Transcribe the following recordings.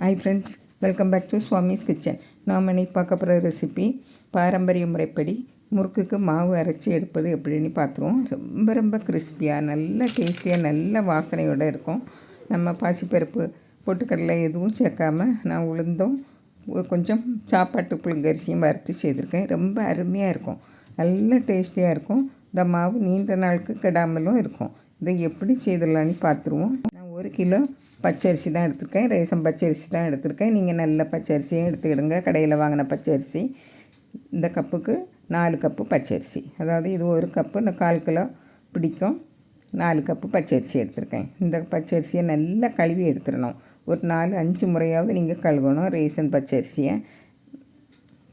Hi friends welcome back to Swami's kitchen நாம் இன்னைக்கு பார்க்க போகிற ரெசிபி பாரம்பரிய முறைப்படி முறுக்குக்கு மாவு அரைச்சி எடுப்பது எப்படின்னு பார்த்துருவோம். ரொம்ப ரொம்ப கிறிஸ்பியாக நல்ல டேஸ்டியாக நல்ல வாசனையோடு இருக்கும். நம்ம பாசிப்பருப்பு பொட்டுக்கடலை எதுவும் சேர்க்காம நான் உளுந்தும் கொஞ்சம் சாப்பாட்டு புழுங்கரிசியும் வறுத்து செய்திருக்கேன் ரொம்ப அருமையாக இருக்கும். நல்ல டேஸ்டியாக இருக்கும். இந்த மாவு நீண்ட நாளுக்கு கெடாமலும் இருக்கும். இதை எப்படி செய்திடலான்னு பார்த்துருவோம். நான் ஒரு கிலோ பச்சரிசி தான் எடுத்திருக்கேன். ரேசன் பச்சரிசி தான் எடுத்திருக்கேன். நீங்கள் நல்ல பச்சரிசியும் எடுத்துக்கிடுங்க. கடையில் வாங்கின பச்சரிசி. இந்த கப்புக்கு நாலு கப்பு பச்சரிசி. அதாவது இது ஒரு கப்பு. இந்த கால் கிலோ பிடிக்கும். நாலு கப்பு பச்சரிசி எடுத்திருக்கேன். இந்த பச்சரிசியை நல்லா கழுவி எடுத்துடணும். ஒரு நாலு அஞ்சு முறையாவது நீங்கள் கழுவணும் ரேசன் பச்சரிசியை.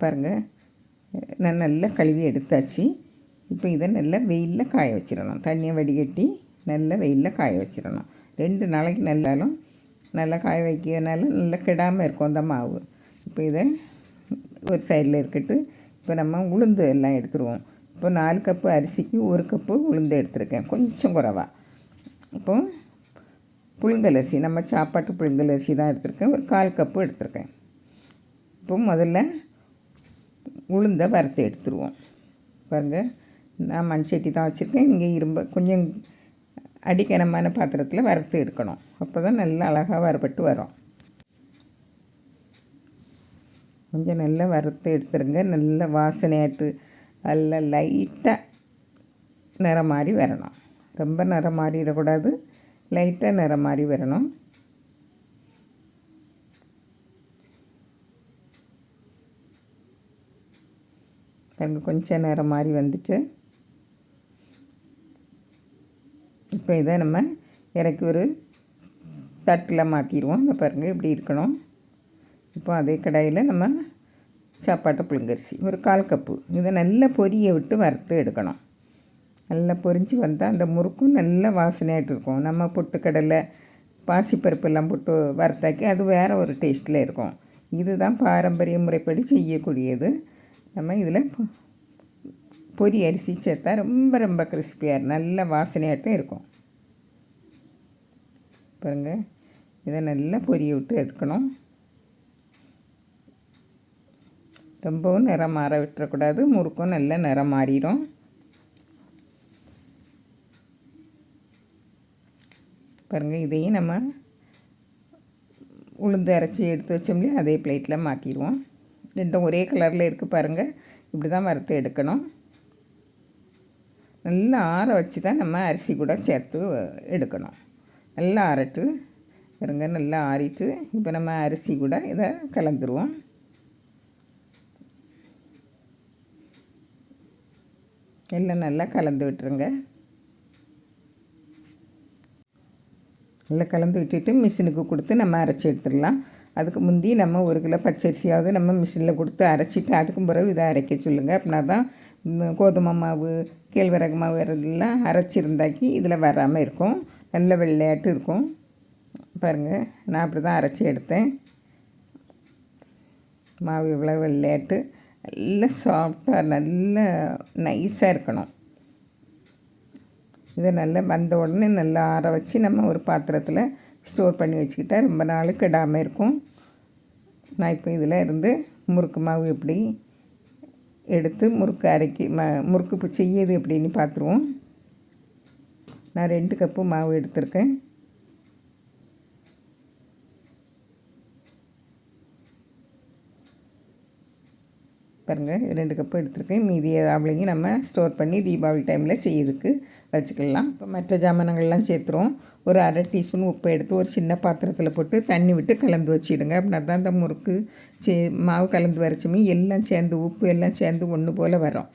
பாருங்கள் நான் நல்லா கழுவி எடுத்தாச்சு. இப்போ இதை நல்லா வெயிலில் காய வச்சிடணும். தண்ணியை வடிகட்டி நல்லா வெயிலில் காய வச்சிடணும். ரெண்டு நாளைக்கு நல்லாலும் நல்லா காய வைக்கிறதுனால நல்லா கெடாமல் இருக்கும் அந்த மாவு. இப்போ இதை ஒரு சைடில் இருக்கட்டு இப்போ நம்ம உளுந்து எல்லாம் எடுத்துருவோம். இப்போ நாலு கப்பு அரிசிக்கு ஒரு கப்பு உளுந்து எடுத்துருக்கேன் கொஞ்சம் குறவா. இப்போ புழுங்கல் அரிசி நம்ம சாப்பாட்டு புழுங்கல் அரிசி தான் எடுத்திருக்கேன் ஒரு கால் கப்பு எடுத்திருக்கேன். இப்போ முதல்ல உளுந்தை வறுத்து எடுத்துருவோம். பாருங்கள் நான் மண் சட்டி தான் வச்சுருக்கேன் இங்கே இரும்பு கொஞ்சம் அடிக்கனமான பாத்திரத்தில் வறுத்து எடுக்கணும். அப்போ தான் நல்லா அழகாக வறுபட்டு வரும். கொஞ்சம் நல்லா வறுத்து எடுத்துருங்க. நல்ல வாசனையாட்டு நல்ல லைட்டாக நிறம் மாதிரி வரணும். ரொம்ப நிறம் மாறிடக்கூடாது லைட்டாக நிறம் மாதிரி வரணும் கொஞ்சம் நேரம் மாதிரி வந்துட்டு இப்போ இதை நம்ம இறக்கி ஒரு தட்டில் மாற்றிடுவோம். இந்த பாருங்கள் இப்படி இருக்கணும். இப்போ அதே கடாயில் நம்ம சாப்பாட்டை புழுங்கரிசி ஒரு கால் கப்பு. இதை நல்லா பொரிய விட்டு வறுத்து எடுக்கணும். நல்லா பொரிஞ்சு வந்தால் அந்த முறுக்கும் நல்லா வாசனையாகிட்டு இருக்கும். நம்ம பொட்டுக்கடலை பாசிப்பருப்பெல்லாம் போட்டு வறுத்தாக்கி அது வேறு ஒரு டேஸ்ட்டில் இருக்கும். இதுதான் பாரம்பரிய முறைப்படி செய்யக்கூடியது. நம்ம இதில் பொரி அரிசி சேர்த்தா ரொம்ப ரொம்ப கிறிஸ்பியாக நல்ல வாசனையாட்டும் இருக்கும். பாருங்கள் இதை நல்லா பொரிய விட்டு எடுக்கணும். ரொம்பவும் நிறம் மாற விட்டுறக்கூடாது. முறுக்கும் நல்லா நிறம் மாறிடும். பாருங்கள் இதையும் நம்ம உளுந்து அரைச்சி எடுத்து வச்சோம்லையே அதே பிளேட்டில் மாற்றிடுவோம் ரெண்டும் ஒரே கலரில் இருக்குது பாருங்கள் இப்படி தான் வறுத்து எடுக்கணும். நல்லா ஆற வச்சு தான் நம்ம அரிசி கூட சேர்த்து எடுக்கணும். நல்லா ஆறட்டு இருங்க நல்லா ஆறிட்டு இப்போ நம்ம அரிசி கூட இதை கலந்துருவோம். எல்லாம் நல்லா கலந்து விட்டுருங்க. நல்லா கலந்து விட்டுட்டு மிஷினுக்கு கொடுத்து நம்ம அரைச்சி எடுத்துடலாம். அதுக்கு முந்தி நம்ம ஒரு கிலோ பச்சரிசியாவது நம்ம மிஷினில் கொடுத்து அரைச்சிட்டு அதுக்கும் பிறகு இதை அரைக்க சொல்லுங்கள் அப்படின்னா தான் கோதுமை மாவு கேழ்வரகு மாவு இதெல்லாம் அரைச்சிருந்தாக்கி இதில் வராமல் இருக்கும். நல்ல வெள்ளையாட்டு இருக்கும். பாருங்கள் நான் அப்படி தான் அரைச்சி எடுத்தேன். மாவு இவ்வளோ வெள்ளையாட்டு. நல்ல சாஃப்டாக நல்ல நைஸாக இருக்கணும். இதை நல்லா வந்த உடனே நல்லா ஆற வச்சு நம்ம ஒரு பாத்திரத்தில் ஸ்டோர் பண்ணி வச்சுக்கிட்டால் ரொம்ப நாள் கெடாமல் இருக்கும். நான் இப்போ இதில் இருந்து முறுக்கு மாவு எப்படி எடுத்து முறுக்கு அரைக்கி ம முறுக்கு செய்யுது எப்படின்னு பார்த்துருவோம் நான் ரெண்டு கப்பு மாவு எடுத்திருக்கேன். பாருங்கள் ரெண்டு கப்பு எடுத்துருக்கேன். மீதி அவளையும் நம்ம ஸ்டோர் பண்ணி தீபாவளி டைமில் செய்யறதுக்கு வச்சுக்கலாம். இப்போ மற்ற ஜாமானங்கள்லாம் சேர்த்துருவோம். ஒரு அரை டீஸ்பூன் உப்பு எடுத்து ஒரு சின்ன பாத்திரத்தில் போட்டு தண்ணி விட்டு கலந்து வச்சிடுங்க. அப்படின்னா தான் இந்த முறுக்கு சே மாவு கலந்து வரைச்சுமே எல்லாம் சேர்ந்து உப்பு எல்லாம் சேர்ந்து ஒன்று போல் வரும்.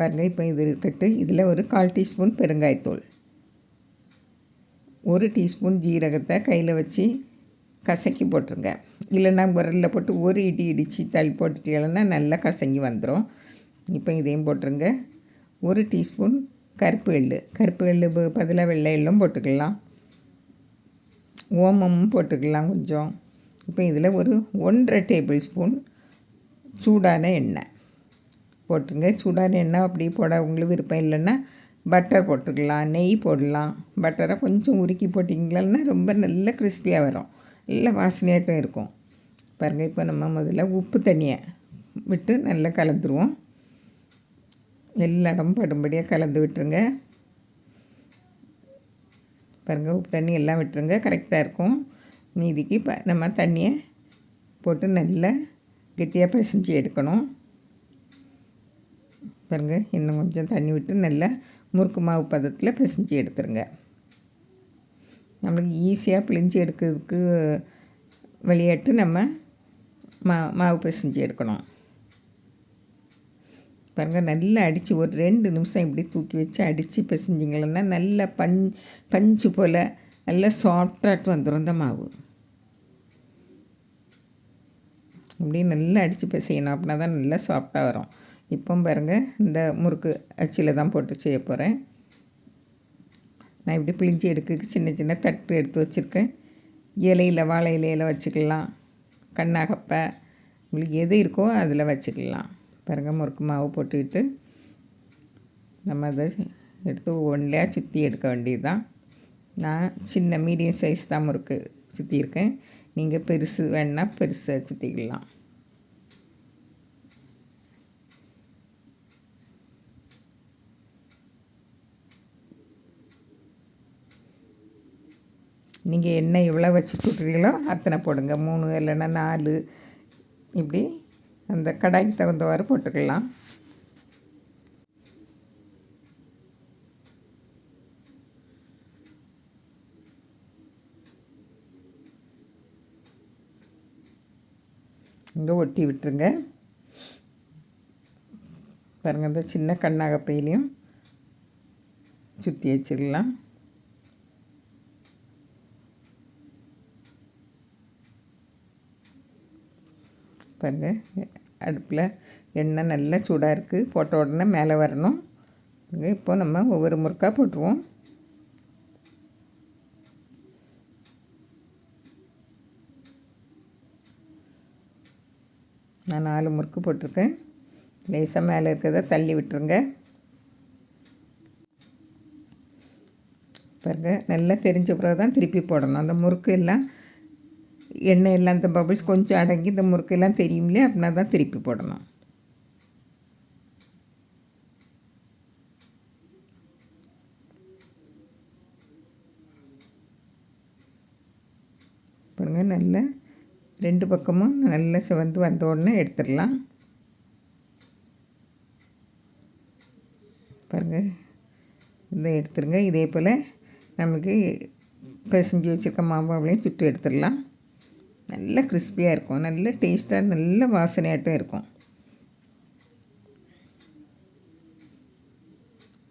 பாருங்கள் இப்போ இது இருக்கட்டு இதில் ஒரு கால் டீஸ்பூன் பெருங்காயத்தூள். ஒரு டீஸ்பூன் ஜீரகத்தை கையில் வச்சு கசக்கி போட்டுருங்க. இல்லைன்னா விரலில் போட்டு ஒரு இடி இடித்து தள்ளி போட்டுட்டீங்கன்னா நல்லா கசங்கி வந்துடும். இப்போ இதையும் போட்டுருங்க. ஒரு டீஸ்பூன் கருப்பு எள்ளு. கருப்பு எள்ளு பதிலாக வெள்ளை எள்ளும் போட்டுக்கலாம். ஓமமும் போட்டுக்கலாம் கொஞ்சம். இப்போ இதில் ஒரு ஒன்றரை டேபிள் ஸ்பூன் சூடான எண்ணெய் போட்டுருங்க. சூடான எண்ணெய் அப்படி போட உங்களுக்கு விருப்பம் இல்லைன்னா பட்டர் போட்டுக்கலாம் நெய் போடலாம். பட்டரை கொஞ்சம் உருக்கி போட்டிங்களா ரொம்ப நல்ல கிறிஸ்பியாக வரும். நல்ல வாசனையாட்டும் இருக்கும். பாருங்கள் இப்போ நம்ம முதல்ல உப்பு தண்ணியை விட்டு நல்லா கலந்துருவோம். எல்லா இடமும் படும்படியாக கலந்து விட்டுருங்க. பாருங்கள் உப்பு தண்ணி எல்லாம் விட்டுருங்க. கரெக்டாக இருக்கும். மீதிக்கு இப்போ நம்ம தண்ணியை போட்டு நல்லா கெட்டியாக பிசைஞ்சு எடுக்கணும். பாருங்கள் இன்னும் கொஞ்சம் தண்ணி விட்டு நல்லா முறுக்கு மாவு பதத்தில் பிசைஞ்சு எடுத்துருங்க. நம்மளுக்கு ஈஸியாக பிழிஞ்சு எடுக்கிறதுக்கு விளையாட்டு நம்ம மா மாவு பிசைஞ்சு எடுக்கணும். பாருங்கள் நல்லா அடித்து ஒரு ரெண்டு நிமிஷம் இப்படி தூக்கி வச்சு அடித்து பிசைஞ்சிங்களன்னா நல்லா பஞ் பஞ்சு போல் நல்லா சாஃப்டாக வந்துடும் இந்த மாவு. இப்படி நல்லா அடித்து பிசையணும் அப்படின்னா தான் நல்லா சாஃப்டாக வரும். இப்போ பாருங்கள் இந்த முறுக்கு அச்சில் தான் போட்டு செய்ய போகிறேன் நான் இப்படி பிழிஞ்சி எடுக்க சின்ன சின்ன தட்டு எடுத்து வச்சுருக்கேன். இலையில் வாழை இலையில் வச்சுக்கலாம். கண்ணாகப்பை உங்களுக்கு எது இருக்கோ அதில் வச்சுக்கலாம். பாருங்கள் முறுக்கு மாவு போட்டுக்கிட்டு நம்ம அதை எடுத்து ஒன்லையாக சுற்றி எடுக்க வேண்டியது தான் நான் சின்ன மீடியம் சைஸ் தான் முறுக்கு சுற்றியிருக்கேன் நீங்கள் பெருசு வேணால் பெருசாக சுற்றிக்கலாம் நீங்கள் எண்ணெய் எவ்வளோ வச்சு சுட்டுறீங்களோ அத்தனை போடுங்க. மூணு இல்லைன்னா நாலு. இப்படி அந்த கடாய்க்கு தகுந்தவாறு போட்டுக்கலாம். இங்கே ஒட்டி விட்டுருங்க. பாருங்கள் இந்த சின்ன கண்ணாகப்பையிலையும் சுற்றி வச்சிடலாம். பாருங்கள் அடுப்பில் எண்ணெய் நல்லா சூடாக இருக்குது போட்ட உடனே மேலே வரணும். இப்போ நம்ம ஒவ்வொரு முறுக்காக போட்டுருவோம். நான் நாலு முறுக்கு போட்டிருக்கேன். லேசாக மேலே இருக்கிறத தள்ளி விட்டுருங்க. பாருங்க நல்லா தெரிஞ்ச பிறகு தான் திருப்பி போடணும். அந்த முறுக்கு எல்லாம் எண்ணெய் எல்லாம் இந்த பபிள்ஸ் கொஞ்சம் அடங்கி இந்த முறுக்கெல்லாம் எல்லாம் தெரியும்லையே அப்படின்னா தான் திருப்பி போடணும். பாருங்கள் நல்லா ரெண்டு பக்கமும் நல்லா சிவந்து வந்த உடனே எடுத்துடலாம். பாருங்கள் இதை எடுத்துருங்க இதே போல் நமக்கு பிசைஞ்சு வச்சுருக்க மாம்பாவிலையும் சுட்டு எடுத்துடலாம். நல்ல கிறிஸ்பியாக இருக்கும். நல்ல டேஸ்ட்டாக நல்ல வாசனையாட்டும் இருக்கும்.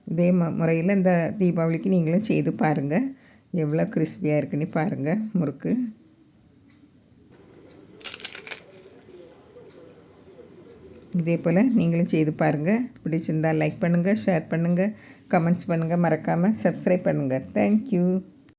இதே ம முறையில் இந்த தீபாவளிக்கு நீங்களும் செய்து பாருங்கள் எவ்வளோ கிறிஸ்பியாக இருக்குன்னு பாருங்கள் முறுக்கு. இதே போல் நீங்களும் செய்து பாருங்கள் பிடிச்சிருந்தால் லைக் பண்ணுங்கள் ஷேர் பண்ணுங்கள் கமெண்ட்ஸ் பண்ணுங்கள் மறக்காமல் சப்ஸ்கிரைப் பண்ணுங்கள் தேங்க்யூ